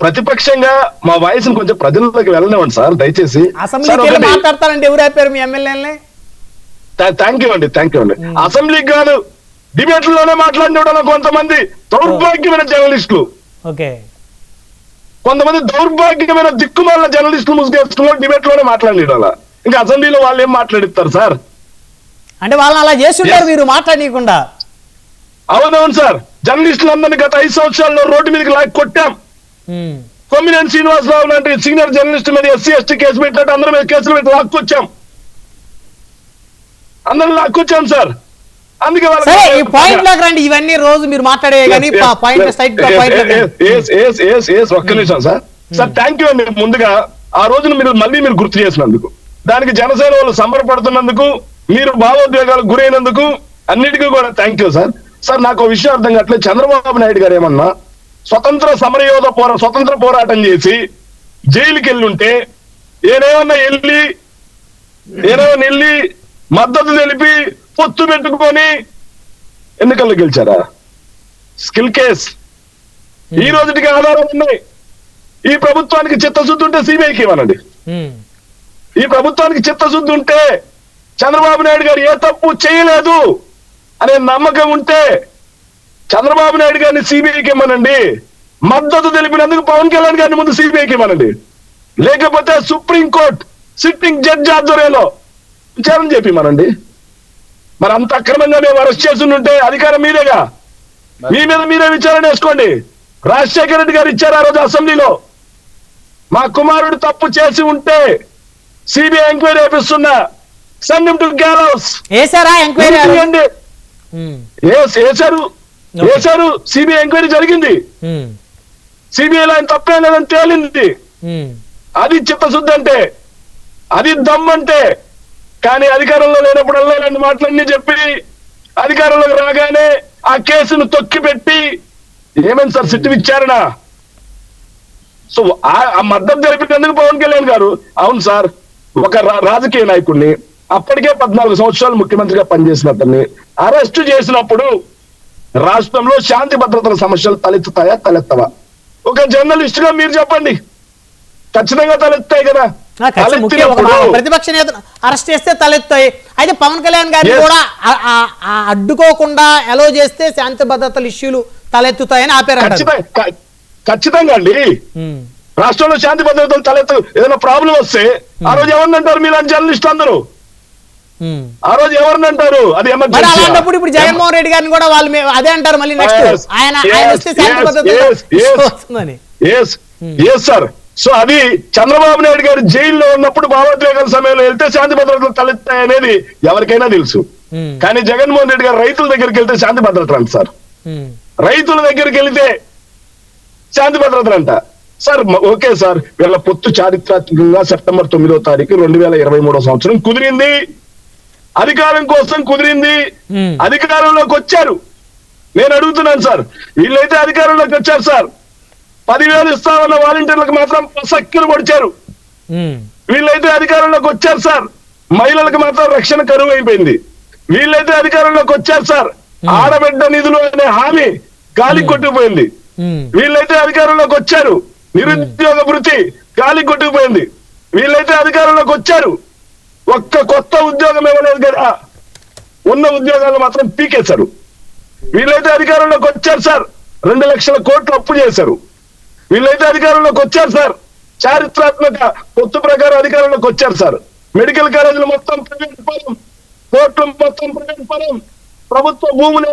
ప్రతిపక్షంగా మా వాయిస్ కొంచెం ప్రజల్లోకి వెళ్ళనివ్వండి సార్ దయచేసి. వెళ్ళి మాట్లాడతారంటే ఎవరు ఆపారు మీ ఎమ్మెల్యేలని? థ్యాంక్ యూ అండి థ్యాంక్ యూ అండి. అసెంబ్లీకి కాదు డిబేట్లలోనే మాట్లాడిన కొంతమంది దౌర్భాగ్యమైన జర్నలిస్టులు. ఓకే. కొంతమంది దౌర్భాగ్యమైన దిక్కుమాల జర్నలిస్టులు ముసుగేసుకుని డిబేట్లోనే మాట్లాడి అలా. ఇంకా అసెంబ్లీలో వాళ్ళు ఏం మాట్లాడిస్తారు సార్? అంటే వాళ్ళని అలా చేస్తుంటారు. మీరు మాట్లాడనీయకుండా. అవునవును సార్. జర్నలిస్టులందరినీ గత ఐదు సంవత్సరాల్లో రోడ్డు మీదకి లాగి కొట్టాం. కొమ్మినేని శ్రీనివాసరావు లాంటి సీనియర్ జర్నలిస్ట్ మీద ఎస్సీ ఎస్టీ కేసు పెట్టినట్టు అందరి మీద కేసులు పెట్టి లాక్కొచ్చాం. అందరిని లాక్కొచ్చాం సార్. అందుకే వాళ్ళకి- సరే ఈ పాయింట్లోకి రండి. ఇవన్నీ రోజు మీరు మాట్లాడే కానీ పాయింట్ ఒక్క నిమిషం సార్. సార్ థ్యాంక్ యూ అండి ముందుగా ఆ రోజున మీరు మళ్ళీ మీరు గుర్తు చేసినందుకు దానికి జనసేన వాళ్ళు సంబరపడుతున్నందుకు మీరు భావోద్వేగాలకు గురైనందుకు అన్నిటికీ కూడా థ్యాంక్ యూ సార్. సార్ నాకు విషయం అర్థం కావట్లేదు. చంద్రబాబు నాయుడు గారు ఏమన్నా స్వతంత్ర సమరయోధ పోరా స్వతంత్ర పోరాటం చేసి జైలుకి వెళ్ళి ఉంటే ఏనేమన్నా వెళ్ళి ఏనేమన్నా వెళ్ళి మద్దతు తెలిపి పొత్తు పెట్టుకొని ఎన్నికల్లో గెలిచారా? Skill case. ఈ రోజుకి ఆధారాలు ఉన్నాయి. ఈ ప్రభుత్వానికి చిత్తశుద్ధి ఉంటే సిబిఐకి ఇవ్వనండి. ఈ ప్రభుత్వానికి చిత్తశుద్ధి ఉంటే చంద్రబాబు నాయుడు గారు ఏ తప్పు చేయలేదు అనే నమ్మకం ఉంటే చంద్రబాబు నాయుడు గారిని సిబిఐకి ఇవ్వనండి మద్దతు తెలిపినందుకు పవన్ కళ్యాణ్ గారిని ముందు సిబిఐకి ఇవ్వనండి లేకపోతే సుప్రీం కోర్ట్ సిట్టింగ్ జడ్జి ఆధ్వర్యంలో విచారణ చేపిమనండి మరి అంత అక్రమంగా మేము అరెస్ట్ చేసి ఉంటే అధికారం మీదేగా? మీ మీద మీరే విచారణ వేసుకోండి. రాజశేఖర రెడ్డి గారు ఇచ్చారు ఆ రోజు అసెంబ్లీలో. మా కుమారుడు తప్పు చేసి ఉంటే సిబిఐ ఎంక్వైరీ వేపిస్తున్నా సెండ్ టు గ్యాలౌస్ వేసారా ఎంక్వైరీ తీయండి వేశారు సిబిఐ ఎంక్వైరీ జరిగింది. సిబిఐలో ఆయన తప్పే లేదని తేలింది. అది చిత్తశుద్ధి అంటే అది దమ్మంటే కానీ అధికారంలో లేనప్పుడల్లా ఇలాంటి మాటలన్నీ చెప్పి అధికారంలోకి రాగానే ఆ కేసును తొక్కి పెట్టి ఏమైంది సార్ సిట్టు విచారణ? సో ఆ- మద్దతు జరిపినందుకు పవన్ కళ్యాణ్ గారు అవును సార్ ఒక రాజకీయ నాయకుడిని అప్పటికే పద్నాలుగు సంవత్సరాలు ముఖ్యమంత్రిగా పనిచేసిన అతన్ని అరెస్టు చేసినప్పుడు రాష్ట్రంలో శాంతి భద్రతల సమస్యలు తలెత్తుతాయా? తలెత్తవా? ఒక జర్నలిస్ట్గా మీరు చెప్పండి. ఖచ్చితంగా తలెత్తాయి కదా. ప్రతిపక్ష నేతను అరెస్ట్ చేస్తే తలెత్తాయి అయితే పవన్ కళ్యాణ్ గారిని. కూడా అడ్డుకోకుండా ఎలో చేస్తే శాంతి భద్రతల ఇష్యూలు తలెత్తుతాయని ఆపారంటారు. ఖచ్చితంగా అండి. ఉమ్, రాష్ట్రంలో శాంతి భద్రతలు తలెత్తు ఏదైనా ప్రాబ్లం వస్తే ఆ రోజు ఎవరిని అంటారు మీలాంటి జర్నలిస్ట్ అందరూ. ఆ రోజు ఎవరిని అంటారు? అది అలాంటప్పుడు ఇప్పుడు జగన్మోహన్ రెడ్డి గారిని కూడా వాళ్ళు అదే అంటారు మళ్ళీ నెక్స్ట్ ఆయన ఆయన వస్తే శాంతి ఎస్ ఎస్ సార్ సో అది చంద్రబాబు నాయుడు గారు జైల్లో ఉన్నప్పుడు భావోద్వేగాల సమయంలో వెళ్తే శాంతి భద్రతలు తలెత్తాయి అనేది ఎవరికైనా తెలుసు. కానీ జగన్మోహన్ రెడ్డి గారు రైతుల దగ్గరికి వెళ్తే శాంతి భద్రతలు అంట సార్ రైతుల దగ్గరికి వెళితే శాంతి భద్రతలు అంట. సార్ ఓకే సార్ వీళ్ళ పొత్తు చారిత్రాత్మకంగా సెప్టెంబర్ తొమ్మిదో తారీఖు రెండు వేల ఇరవై మూడో సంవత్సరం కుదిరింది. అధికారం కోసం కుదిరింది. అధికారంలోకి వచ్చారు. నేను అడుగుతున్నాను సార్ వీళ్ళైతే అధికారంలోకి వచ్చారు సార్. పదివేలు ఇస్తామన్న వాలంటీర్లకు మాత్రం సక్కిలు పొడిచారు. వీళ్ళైతే అధికారంలోకి వచ్చారు సార్. మహిళలకు మాత్రం రక్షణ కరువు అయిపోయింది. వీళ్ళైతే అధికారంలోకి వచ్చారు సార్. ఆడబిడ్డ నిధులు అనే హామీ గాలి కొట్టుకుపోయింది. వీళ్ళైతే అధికారంలోకి వచ్చారు. నిరుద్యోగ వృత్తి గాలి కొట్టుకుపోయింది. వీళ్ళైతే అధికారంలోకి వచ్చారు. ఒక్క కొత్త ఉద్యోగం ఇవ్వలేదు కదా. ఉన్న ఉద్యోగాలు మాత్రం పీకేశారు. వీళ్ళైతే అధికారంలోకి వచ్చారు సార్. రెండు లక్షల కోట్లు అప్పు చేశారు. వీళ్ళైతే అధికారంలోకి వచ్చారు సార్. చారిత్రాత్మక పొత్తు ప్రకారం అధికారంలోకి వచ్చారు సార్. మెడికల్ కాలేజీలు మొత్తం ప్రైవేట్ పరం కోర్టులు మొత్తం ప్రైవేట్ పరం. ప్రభుత్వ భూములు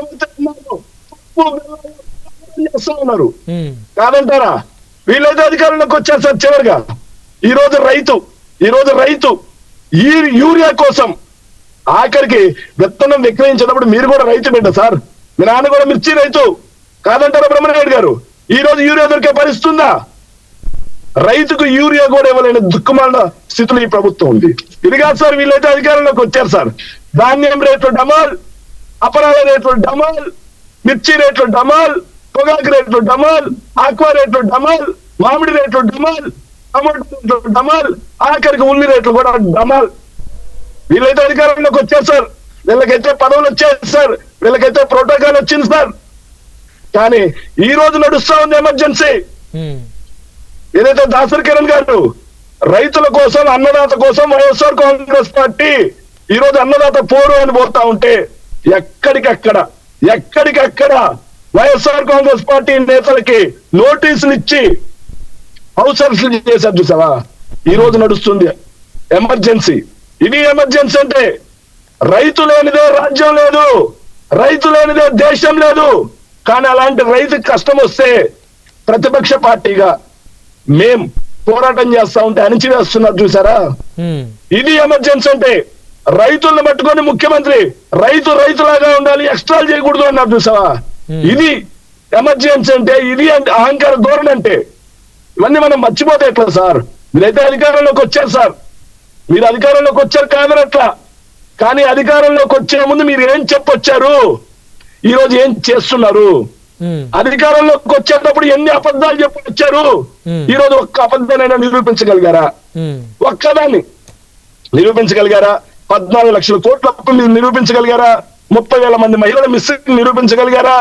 చేస్తా ఉన్నారు. కాదంటారా? వీళ్ళైతే అధికారంలోకి వచ్చారు సార్ చివరిగా. ఈ రోజు రైతు ఈ రోజు రైతు ఈ యూరియా కోసం ఆఖరికి విత్తనం విక్రయించేటప్పుడు మీరు కూడా రైతు బిడ్డ సార్. మీ నాన్న కూడా మిర్చి రైతు. కాదంటారా బ్రహ్మనాయుడు గారు? ఈ రోజు యూరియా దొరికే పరిస్థితుందా రైతుకు యూరియా కూడా ఇవ్వలేని దుఃఖమైన స్థితిలో ఈ ప్రభుత్వం ఉంది. ఇది కాదు సార్ వీళ్ళైతే అధికారంలోకి వచ్చారు సార్. ధాన్యం రేట్లు డమాల్ అపరాధ రేట్లు డమాల్ మిర్చి రేట్లు డమాల్ పొగాకు రేట్లు డమాల్ ఆక్వా రేట్లు డమాల్ మామిడి రేట్లు డమాల్ టమాటో డమాల్ ఆఖరికి ఉల్లి రేట్లు కూడా డమాల్ వీళ్ళైతే అధికారంలోకి వచ్చారు సార్. వీళ్ళకైతే పదవులు వచ్చాయి సార్. వీళ్ళకైతే ప్రోటోకాల్ వచ్చింది సార్. కానీ ఈ రోజు నడుస్తా ఉంది ఎమర్జెన్సీ. ఏదైతే దాసరి కిరణ్ గారు రైతుల కోసం అన్నదాత కోసం వైఎస్ఆర్ కాంగ్రెస్ పార్టీ ఈ రోజు అన్నదాత పోరు అని పోతా ఉంటే ఎక్కడికక్కడ ఎక్కడికక్కడ వైఎస్ఆర్ కాంగ్రెస్ పార్టీ నేతలకి నోటీసులు ఇచ్చి హౌస్ అరెస్టులు చేశారు చూసావా? ఈ రోజు నడుస్తుంది. ఎమర్జెన్సీ ఇది ఎమర్జెన్సీ అంటే రైతు లేనిదే రాజ్యం లేదు. రైతు లేనిదే దేశం లేదు. కానీ అలాంటి రైతుకి కష్టం వస్తే ప్రతిపక్ష పార్టీగా మేం పోరాటం చేస్తా ఉంటే అణిచివేస్తున్నారు చూసారా? ఇది ఎమర్జెన్సీ అంటే రైతులను పట్టుకొని ముఖ్యమంత్రి రైతు రైతులాగా ఉండాలి ఎక్స్ట్రాలు చేయకూడదు అన్నారు చూసావా. ఇది ఎమర్జెన్సీ అంటే ఇది అంటే అహంకార ధోరణి అంటే ఇవన్నీ మనం మర్చిపోతే ఎట్లా సార్? మీరైతే అధికారంలోకి వచ్చారు సార్. మీరు అధికారంలోకి వచ్చారు కాదనట్లా కానీ అధికారంలోకి వచ్చే ముందు మీరు ఏం చెప్పొచ్చారు? ఈ రోజు ఏం చేస్తున్నారు? అధికారంలోకి వచ్చేటప్పుడు ఎన్ని అబద్ధాలు చెప్పి వచ్చారు Hmm. ఈ రోజు ఒక్క అబద్ధానైనా నిరూపించగలిగారా? ఒక్కదాన్ని నిరూపించగలిగారా? పద్నాలుగు లక్షల కోట్ల మీరు నిరూపించగలిగారా? ముప్పై వేల మంది మహిళల మిస్సింగ్ నిరూపించగలిగారా?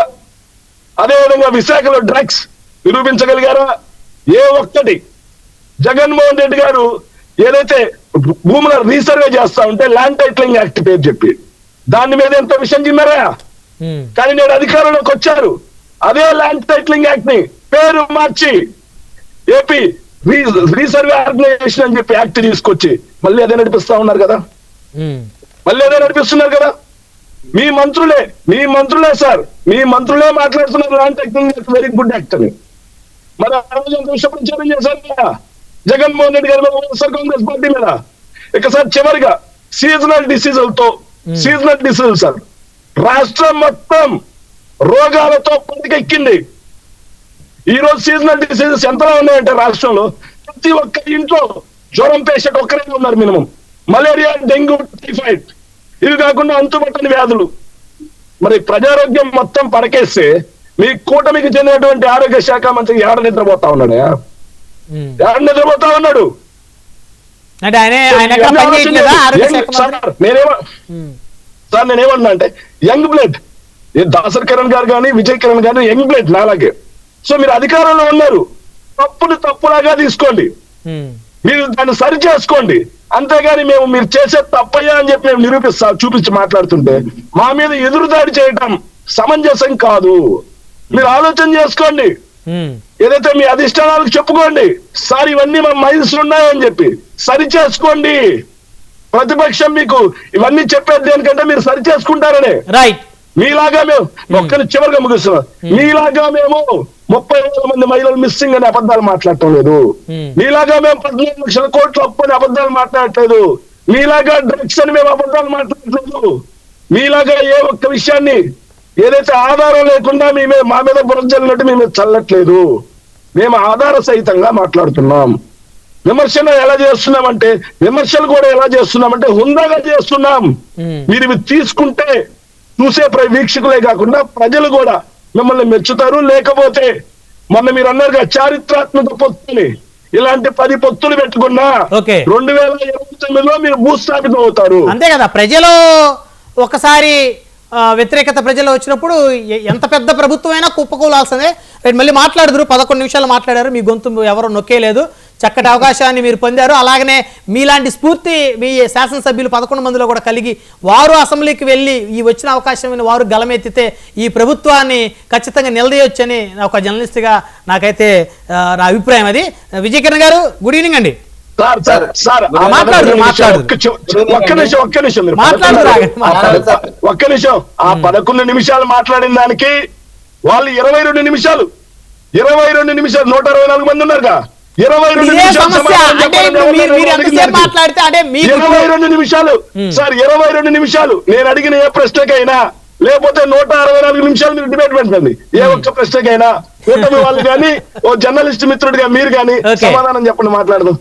అదే విధంగా విశాఖలో డ్రగ్స్ నిరూపించగలిగారా? ఏ ఒక్కటి. జగన్మోహన్ రెడ్డి గారు ఏదైతే భూముల రీసర్వే చేస్తా ఉంటే ల్యాండ్ టైటిలింగ్ యాక్ట్ పేరు చెప్పి దాని మీద ఎంత విషయం చిన్నారా కానీ నేడు అధికారంలోకి వచ్చారు. అదే ల్యాండ్ టైటిలింగ్ యాక్ట్ని పేరు మార్చి ఏపీ రీసర్వే ఆర్గనైజేషన్ అని చెప్పి యాక్ట్ తీసుకొచ్చి మళ్ళీ అదే నడిపిస్తా ఉన్నారు కదా. మళ్ళీ అదే నడిపిస్తున్నారు కదా. మీ మంత్రులే మీ మంత్రులే సార్. మీ మంత్రులే మాట్లాడుతున్నారు land titling very good act అని. మరి ఆ రోజు అంత విష ప్రచారం చేశారు జగన్మోహన్ రెడ్డి గారి వైఎస్ఆర్ కాంగ్రెస్ పార్టీ మీద. ఇక సార్ చివరిగా సీజనల్ డిసీజులతో. సీజనల్ డిసీజులు సార్. రాష్ట్రం మొత్తం రోగాలతో పడికెక్కింది ఈ రోజు సీజనల్ డిసీజెస్ ఎంతలా ఉన్నాయంటే రాష్ట్రంలో ప్రతి ఒక్క ఇంట్లో జ్వరం పేషెంట్ ఒక్కరే ఉన్నారు మినిమం. Malaria dengue typhoid. ఇవి కాకుండా అంతుపట్టని వ్యాధులు. మరి ప్రజారోగ్యం మొత్తం పడకేస్తే మీ కూటమికి చెందినటువంటి ఆరోగ్య శాఖ మంత్రి ఏడ నిద్రపోతా ఉన్నాడు. ఏడ నిద్రపోతా ఉన్నాడు? సార్ నేనేమన్నా అంటే యంగ్ బ్లడ్ ఏ దాసర్ కిరణ్ గారు కానీ విజయ్ కిరణ్ గారు యంగ్ బ్లడ్ నాలాగే. సో మీరు అధికారంలో ఉన్నారు. తప్పుని తప్పులాగా తీసుకోండి. మీరు దాన్ని సరి చేసుకోండి. అంతేగాని మేము మీరు చేసే తప్పయ్యా అని చెప్పి మేము నిరూపిస్తా చూపించి మాట్లాడుతుంటే మా మీద ఎదురుదాడి చేయటం సమంజసం కాదు. మీరు ఆలోచన చేసుకోండి. ఏదైతే మీ అధిష్టానాలకు చెప్పుకోండి సార్ ఇవన్నీ మా మైల్స్ ఉన్నాయని చెప్పి సరి చేసుకోండి ప్రతిపక్షం మీకు ఇవన్నీ చెప్పేది దేనికంటే మీరు సరి చేసుకుంటారనే రైట్ మీలాగా మేము ఒక్కరి చివరిగా ముగిస్తున్నాం. మీలాగా మేము ముప్పై వేల మంది మహిళలు మిస్సింగ్ అనే అబద్ధాలు మాట్లాడటం లేదు. మీలాగా మేము పద్నాలుగు లక్షల కోట్ల అప్పు అని అబద్ధాలు మాట్లాడట్లేదు. మీలాగా డ్రగ్స్ అని మేము అబద్ధాలు మాట్లాడట్లేదు. మీలాగా ఏ ఒక్క విషయాన్ని ఏదైతే ఆధారం లేకుండా మీ మీద మా మీద బురద చల్లినట్టు మీ మీద చల్లట్లేదు. మేము ఆధార సహితంగా మాట్లాడుతున్నాం. విమర్శలు ఎలా చేస్తున్నామంటే విమర్శలు కూడా ఎలా చేస్తున్నామంటే హుందాగా చేస్తున్నాం. మీరు ఇవి తీసుకుంటే చూసే ప్ర- వీక్షకులే కాకుండా ప్రజలు కూడా మిమ్మల్ని మెచ్చుతారు. లేకపోతే మొన్న మీరు అన్నారుగా చారిత్రాత్మక పొత్తుని. ఇలాంటి పది పొత్తులు పెట్టుకున్నా. రెండు వేల ఇరవై తొమ్మిదిలో మీరు భూస్థాపితం అవుతారు. అంతే కదా. ప్రజలు ఒకసారి వ్యతిరేకత ప్రజలు వచ్చినప్పుడు ఎంత పెద్ద ప్రభుత్వం అయినా కుప్పకూలాల్సిందే. రేపు మళ్ళీ మాట్లాడదురు పదకొండు నిమిషాలు మాట్లాడారు మీ గొంతు ఎవరు నొక్కేయలేదు చక్కటి అవకాశాన్ని మీరు పొందారు. అలాగనే మీలాంటి స్ఫూర్తి మీ శాసనసభ్యులు పదకొండు మందిలో కూడా కలిగి వారు అసెంబ్లీకి వెళ్ళి ఈ వచ్చిన అవకాశం వారు గలమెత్తితే ఈ ప్రభుత్వాన్ని ఖచ్చితంగా నిలదీయొచ్చని ఒక జర్నలిస్ట్గా నాకైతే నా అభిప్రాయం అది. విజయకిరణ్ గారు గుడ్ ఈవినింగ్ అండి. సార్ సార్ సార్ మాట్లాడు, ఒక్క నిమిషం, మాట్లాడు. ఒక్క నిమిషం ఒక్క నిమిషం మీరు మాట్లాడు. ఒక్క నిమిషం. ఆ పదకొండు నిమిషాలు మాట్లాడిన దానికి వాళ్ళు ఇరవై రెండు నిమిషాలు. ఇరవై రెండు నిమిషాలు నూట అరవై నాలుగు మంది ఉన్నారుగా. ఇరవై రెండు నిమిషాలు సార్ ఇరవై రెండు నిమిషాలు. నేను అడిగిన ఏ ప్రశ్నకైనా లేకపోతే నూట అరవై నాలుగు నిమిషాలు మీరు డిబేట్ పెట్టండి ఏ ఒక్క ప్రశ్నకైనా కూటమి వాళ్ళు కానీ ఓ జర్నలిస్ట్ మిత్రుడిగా మీరు కానీ. సమాధానం చెప్పండి మాట్లాడదాం.